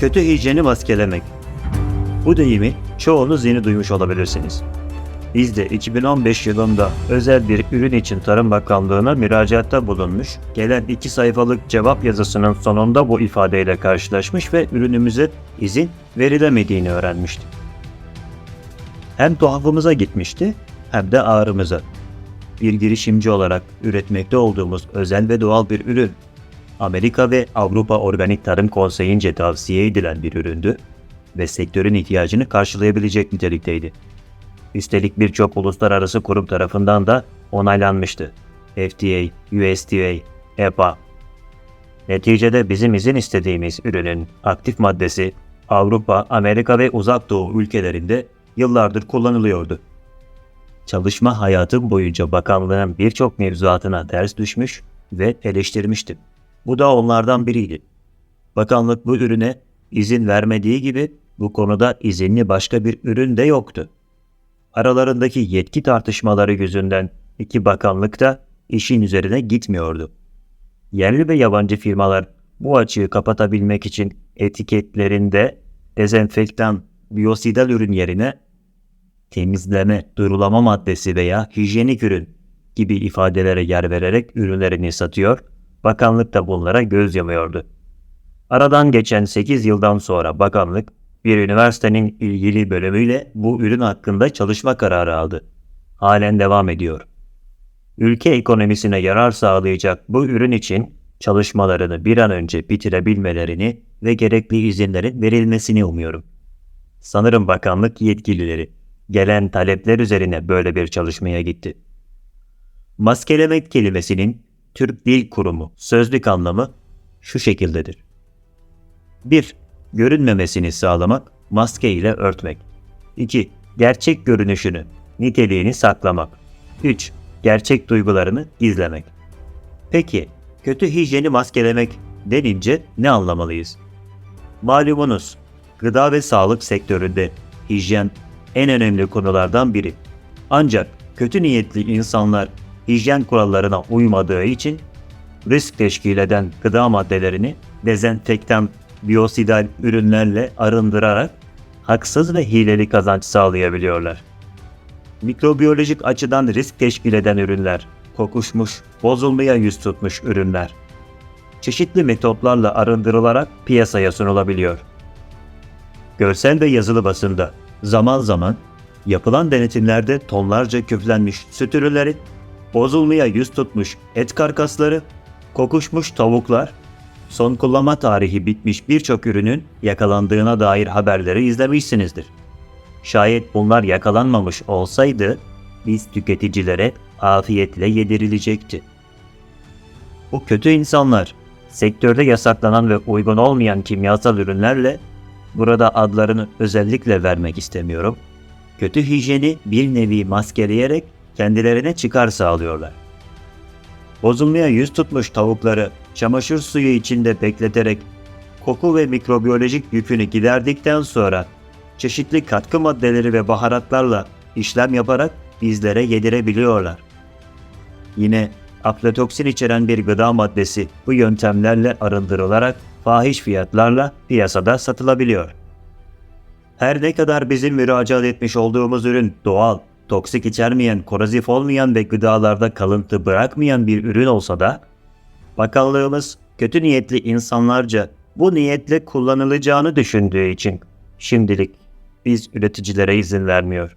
Kötü hijyeni maskelemek. Bu deyimi çoğunuz yeni duymuş olabilirsiniz. Biz de 2015 yılında özel bir ürün için Tarım Bakanlığı'na müracaatta bulunmuş, gelen iki sayfalık cevap yazısının sonunda bu ifadeyle karşılaşmış ve ürünümüze izin verilemediğini öğrenmiştik. Hem tuhafımıza gitmişti hem de ağrımıza. Bir girişimci olarak üretmekte olduğumuz özel ve doğal bir ürün. Amerika ve Avrupa Organik Tarım Konseyi'nce tavsiye edilen bir üründü ve sektörün ihtiyacını karşılayabilecek nitelikteydi. Üstelik birçok uluslararası kurum tarafından da onaylanmıştı. FDA, USDA, EPA. Neticede bizim izin istediğimiz ürünün aktif maddesi Avrupa, Amerika ve Uzak Doğu ülkelerinde yıllardır kullanılıyordu. Çalışma hayatım boyunca bakanlığın birçok mevzuatına ters düşmüş ve eleştirmiştim. Bu da onlardan biriydi. Bakanlık bu ürüne izin vermediği gibi bu konuda izinli başka bir ürün de yoktu. Aralarındaki yetki tartışmaları yüzünden iki bakanlık da işin üzerine gitmiyordu. Yerli ve yabancı firmalar bu açığı kapatabilmek için etiketlerinde dezenfektan, biyosidal ürün yerine temizleme, durulama maddesi veya hijyenik ürün gibi ifadelere yer vererek ürünlerini satıyor, bakanlık da bunlara göz yumuyordu. Aradan geçen 8 yıldan sonra bakanlık bir üniversitenin ilgili bölümüyle bu ürün hakkında çalışma kararı aldı. Halen devam ediyor. Ülke ekonomisine yarar sağlayacak bu ürün için çalışmalarını bir an önce bitirebilmelerini ve gerekli izinlerin verilmesini umuyorum. Sanırım bakanlık yetkilileri gelen talepler üzerine böyle bir çalışmaya gitti. Maskelemek kelimesinin Türk Dil Kurumu sözlük anlamı şu şekildedir. 1. Görünmemesini sağlamak, maske ile örtmek. 2. Gerçek görünüşünü, niteliğini saklamak. 3. Gerçek duygularını gizlemek. Peki, kötü hijyeni maskelemek denince ne anlamalıyız? Malumunuz, gıda ve sağlık sektöründe hijyen en önemli konulardan biri. Ancak kötü niyetli insanlar hijyen kurallarına uymadığı için risk teşkil eden gıda maddelerini dezenfektan biyosidal ürünlerle arındırarak haksız ve hileli kazanç sağlayabiliyorlar. Mikrobiyolojik açıdan risk teşkil eden ürünler, kokuşmuş, bozulmaya yüz tutmuş ürünler, çeşitli metotlarla arındırılarak piyasaya sunulabiliyor. Görsel ve yazılı basında zaman zaman yapılan denetimlerde tonlarca küflenmiş süt ürünleri, bozulmaya yüz tutmuş et karkasları, kokuşmuş tavuklar, son kullanma tarihi bitmiş birçok ürünün yakalandığına dair haberleri izlemişsinizdir. Şayet bunlar yakalanmamış olsaydı biz tüketicilere afiyetle yedirilecekti. Bu kötü insanlar sektörde yasaklanan ve uygun olmayan kimyasal ürünlerle burada adlarını özellikle vermek istemiyorum. Kötü hijyeni bir nevi maskeleyerek kendilerine çıkar sağlıyorlar. Bozulmaya yüz tutmuş tavukları çamaşır suyu içinde bekleterek koku ve mikrobiyolojik yükünü giderdikten sonra çeşitli katkı maddeleri ve baharatlarla işlem yaparak bizlere yedirebiliyorlar. Yine aflatoksin içeren bir gıda maddesi bu yöntemlerle arındırılarak fahiş fiyatlarla piyasada satılabiliyor. Her ne kadar bizim müracaat etmiş olduğumuz ürün doğal, toksik içermeyen, korozif olmayan ve gıdalarda kalıntı bırakmayan bir ürün olsa da, bakanlığımız kötü niyetli insanlarca bu niyetle kullanılacağını düşündüğü için şimdilik biz üreticilere izin vermiyor.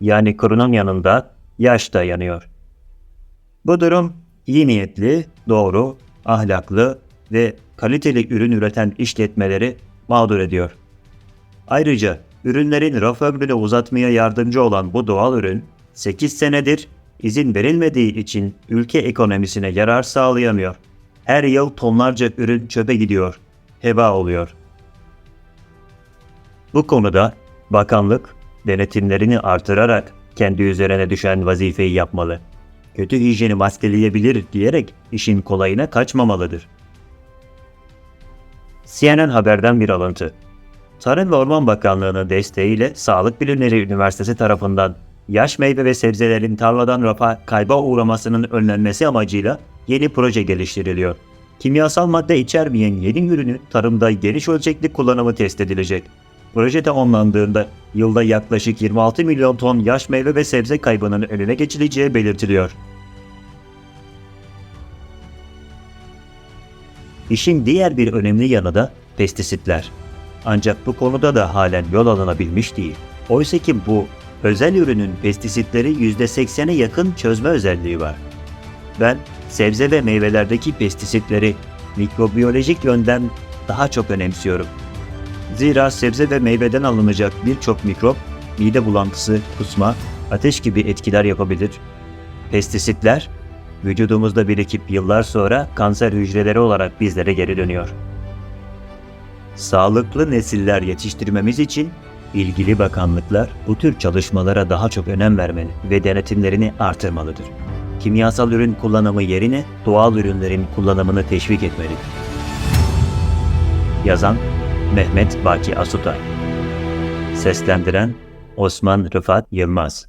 Yani kurunun yanında yaş da yanıyor. Bu durum iyi niyetli, doğru, ahlaklı ve kaliteli ürün üreten işletmeleri mağdur ediyor. Ayrıca ürünlerin raf ömrünü uzatmaya yardımcı olan bu doğal ürün 8 senedir izin verilmediği için ülke ekonomisine yarar sağlayamıyor. Her yıl tonlarca ürün çöpe gidiyor, heba oluyor. Bu konuda bakanlık denetimlerini artırarak kendi üzerine düşen vazifeyi yapmalı. Kötü hijyeni maskeleyebilir diyerek işin kolayına kaçmamalıdır. CNN Haber'den bir alıntı. Tarım ve Orman Bakanlığı'nın desteğiyle Sağlık Bilimleri Üniversitesi tarafından yaş meyve ve sebzelerin tarladan rafa kayba uğramasının önlenmesi amacıyla yeni proje geliştiriliyor. kimyasal madde içermeyen yeni ürünü tarımda geniş ölçekli kullanımı test edilecek. Proje tamamlandığında yılda yaklaşık 26 milyon ton yaş meyve ve sebze kaybının önüne geçileceği belirtiliyor. İşin diğer bir önemli yanı da pestisitler. Ancak bu konuda da halen yol alınabilmiş değil. Oysa ki bu özel ürünün pestisitleri %80'e yakın çözme özelliği var. Ben sebze ve meyvelerdeki pestisitleri mikrobiyolojik yönden daha çok önemsiyorum. Zira sebze ve meyveden alınacak birçok mikrop mide bulantısı, kusma, ateş gibi etkiler yapabilir. Pestisitler vücudumuzda birikip yıllar sonra kanser hücreleri olarak bizlere geri dönüyor. Sağlıklı nesiller yetiştirmemiz için ilgili bakanlıklar bu tür çalışmalara daha çok önem vermeli ve denetimlerini artırmalıdır. Kimyasal ürün kullanımı yerine doğal ürünlerin kullanımını teşvik etmelidir. Yazan Mehmet Baki Asutay Seslendiren Osman Rıfat Yılmaz